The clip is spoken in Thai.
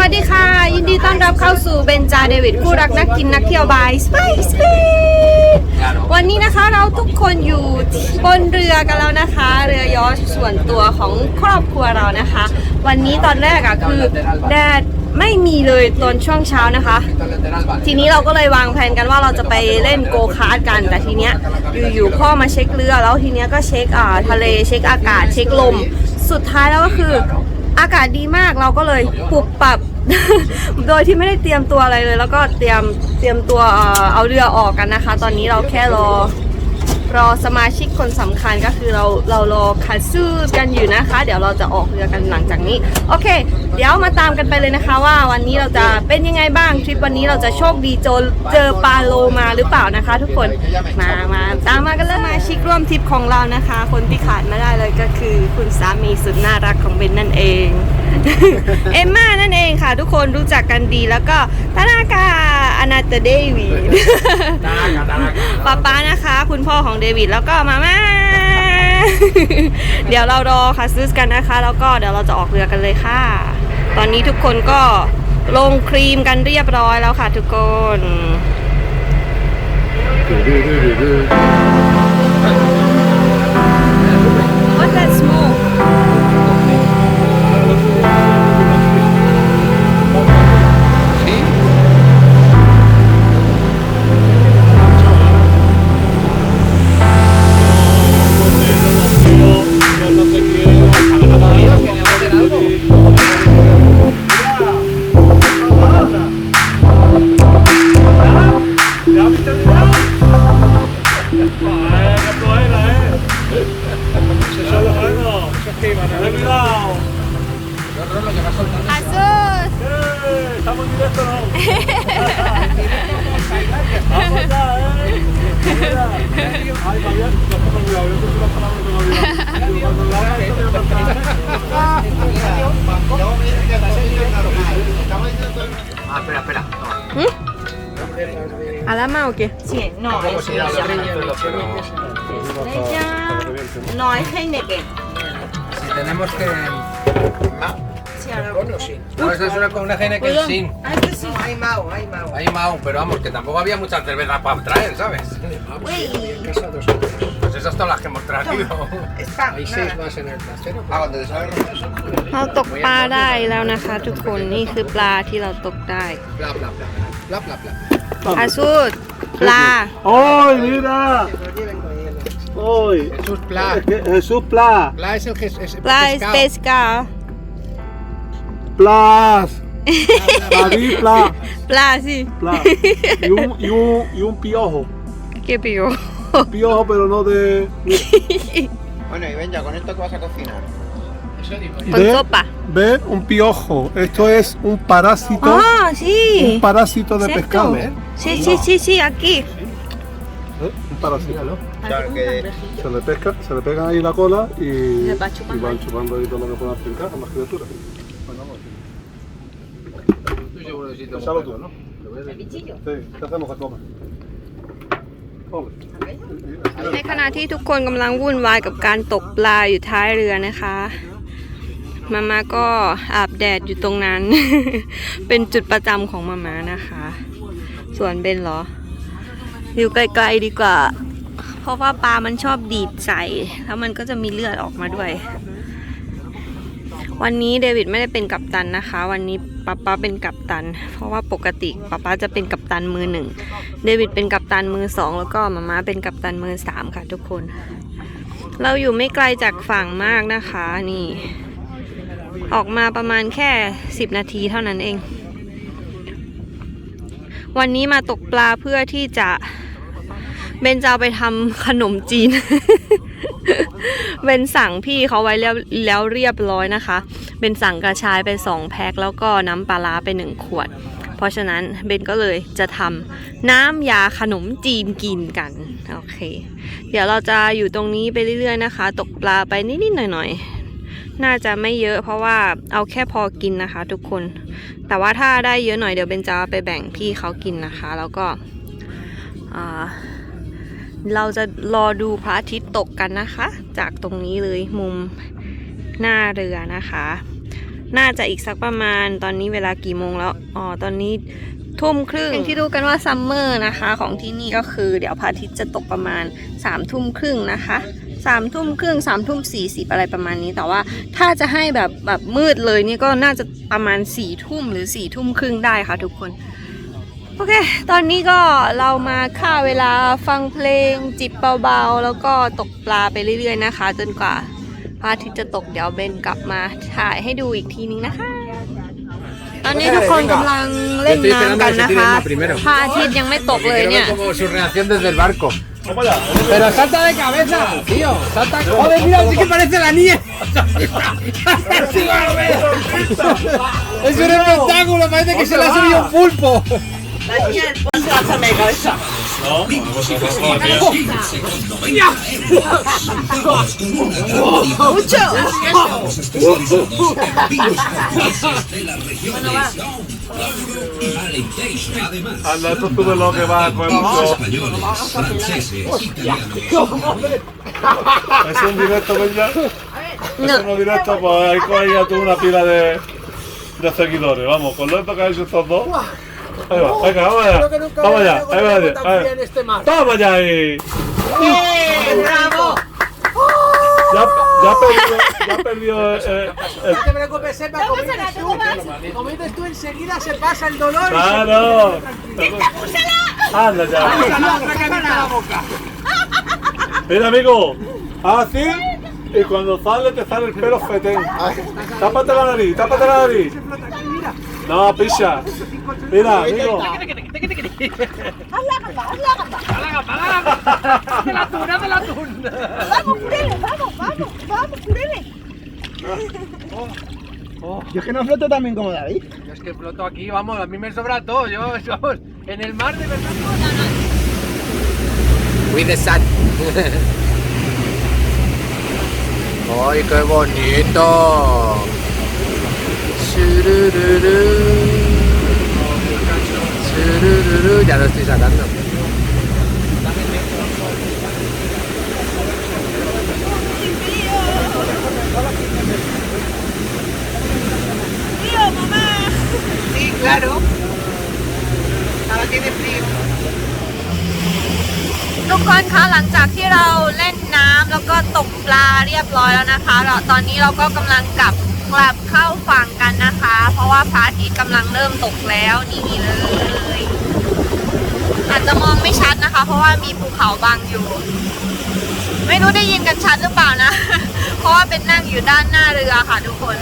วัสดีค่ะ ยินดีต้อนรับเข้าสู่เบนจาเดวิดคู่รักนักกินนักเที่ยวบายสไปซ์วันนี้นะคะเราทุกคนอยู่บนเรือกันแล้วนะคะ เรือยอชส่วนตัวของครอบครัวเรานะคะ วันนี้ตอนแรกอะคือแดดไม่มีเลยตอนช่วงเช้านะคะ ทีนี้เราก็เลยวางแผนกันว่าเราจะไปเล่นโกคาร์ดกัน แต่ทีเนี้ยอยู่ๆพ่อมาเช็คเรือแล้วทีเนี้ยก็เช็คอ่าทะเลเช็คอากาศเช็คลม สุดท้ายแล้วก็คืออากาศดีมากเราก็เลยปรับปรับ โดยที่ไม่ได้เตรียมตัวอะไรเลย แล้วก็เตรียมเตรียมตัวเอาเรือออกกันนะคะ ตอนนี้เราแค่รอรอสมาชิกคนสำคัญก็คือเราเรารอคัดซื้อกันอยู่นะคะ เดี๋ยวเราจะออกเรือกันหลังจากนี้ โอเค เดี๋ยวมาตามกันไปเลยนะคะ ว่าวันนี้เราจะเป็นยังไงบ้างทริปวันนี้เราจะโชคดีเจอเจอปลาโลมาหรือเปล่านะคะ ทุกคนมามาตามมากันเลยสมาชิกร่วมทริปของเรานะคะ คนที่ขาดไม่ได้เลยก็คือ คุณสามีสุดน่ารักของเบนนั่นเอง เอมม่านั่นเองค่ะ ทุกคนรู้จักกันดีแล้วก็ธนากาอนาเตเดวิดป๊าป๊านะคะ คุณพ่อของเดวิดแล้วก็มาม่าเดี๋ยวเรารอค่ะซื้อกันนะคะ แล้วก็เดี๋ยวเราจะออกเรือกันเลยค่ะ ตอนนี้ทุกคนก็ลงครีมกันเรียบร้อยแล้วค่ะ ทุกคน What's that smoke? Ah, espera, espera. ¿A la ma o qué? Sí, no, ¿Cómo es. Ella... No, es Heineken. Si tenemos que. Sí, ahora- No, esta es una con una Heineken Perdón. sin. Ay, que sí. Hay Mao, hay Mao. Hay Mao, pero vamos, que tampoco había muchas cervezas para traer, ¿sabes? Pues esas son las que hemos traído. Está. Hay seis más en el trasero. Ah, cuando te sabes เราตกปลาได้แล้วนะคะ ทุกคนนี่คือปลาที่เราตกได้ Bla, bla, bla. Bla, bla, bla. อาซูดปลา ¡Ay, mira! ¡Ay! Jesús Pla. Es que Jesús Pla. Pla es el que es. ปลาสเปสกา Plas. David Plas. Sí. Plas. Y un, y un, y un piojo. ¿Qué piojo? Piojo, pero no de. bueno, y ven ya, con esto que vas a cocinar. Con ve. Ve un piojo. Esto es un parásito. Ah, sí. Un parásito de pescado. Sí, sí, sí, sí, aquí. ¿Eh? Un parásito. Claro que... Se le pesca, se le pegan ahí la cola y, y van chupando ahí todo lo que puedan pescar a las criaturas. Bueno, vamos. Estoy seguro que sí. tengo Échalo pelo, tú. ¿no? Sí, ¿qué hacemos que comer? Hombre. ในขณะที่ทุกคนกำลังวุ่นวายกับการตกปลาอยู่ท้ายเรือนะคะ มาม่าก็อาบแดดอยู่ตรงนั้น เป็นจุดประจำของมาม่านะคะ ส่วนเบนเหรอ อยู่ไกลๆดีกว่า เพราะว่าปลามันชอบดีดใส่แล้วมันก็จะมีเลือดออกมาด้วย วันนี้เดวิดไม่ได้เป็นกัปตันนะคะ วันนี้ป๊าป๊าเป็นกัปตัน เพราะว่าปกติป๊าป๊าจะเป็นกัปตันมือหนึ่งเดวิดเป็นกัปตันมือสองแล้วก็มาม่าเป็นกัปตันมือสามค่ะทุกคน เราอยู่ไม่ไกลจากฝั่งมากนะคะนี่ ออกมาประมาณแค่10นาทีเท่านั้นเอง วันนี้มาตกปลาเพื่อที่จะเบนจะเอาไปทำขนมจีน เบนสั่งพี่เขาไว้แล้วแล้วเรียบร้อยนะคะเบนสั่งกระชายไปสองแพ็คแล้วก็น้ำปลาร้าไปหนึ่งขวด เพราะฉะนั้นเบนก็เลยจะทำน้ำยาขนมจีนกินกันโอเค เดี๋ยวเราจะอยู่ตรงนี้ไปเรื่อยๆนะคะ ตกปลาไปนิดๆหน่อยๆน่าจะไม่เยอะเพราะว่าเอาแค่พอกินนะคะ ทุกคน แต่ว่าถ้าได้เยอะหน่อยเดี๋ยวเบนจะไปแบ่งพี่เขากินนะคะ แล้วก็อ่า เราจะรอดูพระอาทิตย์ตกกันนะคะ จากตรงนี้เลยมุมหน้าเรือนะคะ น่าจะอีกสักประมาณตอนนี้เวลากี่โมงแล้วอ๋อตอนนี้ทุ่มครึ่งอย่างที่รู้กันว่าซัมเมอร์นะคะ ของที่นี่ก็คือเดี๋ยวพระอาทิตย์จะตกประมาณ3ามทุ่มครึ่งนะคะสามทุ่มครึ่งสามทุ่มสี่สิบอะไรประมาณนี้แต่ว่าถ้าจะให้แบบแบบมืดเลยนี่ก็น่าจะประมาณสี่ทุ่มหรือสี่ทุ่มครึ่งได้ค่ะทุกคน โอเค ตอนนี้ก็เรามาค่าเวลาฟังเพลงจิบเบาๆ แล้วก็ตกปลาไปเรื่อยๆนะคะ จนกว่าพระอาทิตย์จะตกเดี๋ยวเบนกลับมาถ่ายให้ดูอีกทีนึงนะคะ ตอนนี้ทุกคนกำลังเล่นน้ำกันนะคะพระอาทิตย์ยังไม่ตกเลยเนี่ย Como su reacción desde el barco. Vamos allá. Pero salta de cabeza, tío. Salta. Joder, mira, sí que parece la niña. es un espectáculo, parece que se le ha subido un pulpo. La niña del pan se va a echarme de cabeza. No, ¡Mucho! Anda, esto tú de lo que vas a. Es un directo, ¿verdad? Es un directo, pues ahí ya tuvo una pila de, de seguidores. Vamos, con lo que han hecho estos dos. Ahí va, venga, vamos allá. Vamos allá, ahí va, ahí va. este mar. Toma ya ahí. ¡Bravo! Ya, ya perdió, ya perdió eh, eh, el, No te preocupes, Sepa, como dices tú, como dices tú, enseguida se pasa el dolor. Claro. Anda ya. la boca. Mira, amigo, así y cuando sale te sale el pelo fetén. Tápate la nariz, tápate la nariz. No, picha. Mira, amigo. Yo es que no floto tan bien como David. Yo es que floto aquí, vamos, a mí me sobra todo. Yo, vamos, en el mar de verdad. With the sun. ¡Ay, qué bonito! Churururu. Churururu. Ya lo estoy sacando. Sí, claro. Ahora tiene frío. ทุกคนคะหลังจากที่เราเล่นน้ำแล้วก็ตกปลาเรียบร้อยแล้วนะคะเราตอนนี้เราก็กำลังกลับ กลับเข้าฝั่งกันนะคะ เพราะว่าพระอาทิตย์กำลังเริ่มตกแล้วนี่เลย อาจจะมองไม่ชัดนะคะ เพราะว่ามีภูเขาบังอยู่ ไม่รู้ได้ยินกันชัดหรือเปล่านะ เพราะว่าเป็นนั่งอยู่ด้านหน้าเรือค่ะทุกคน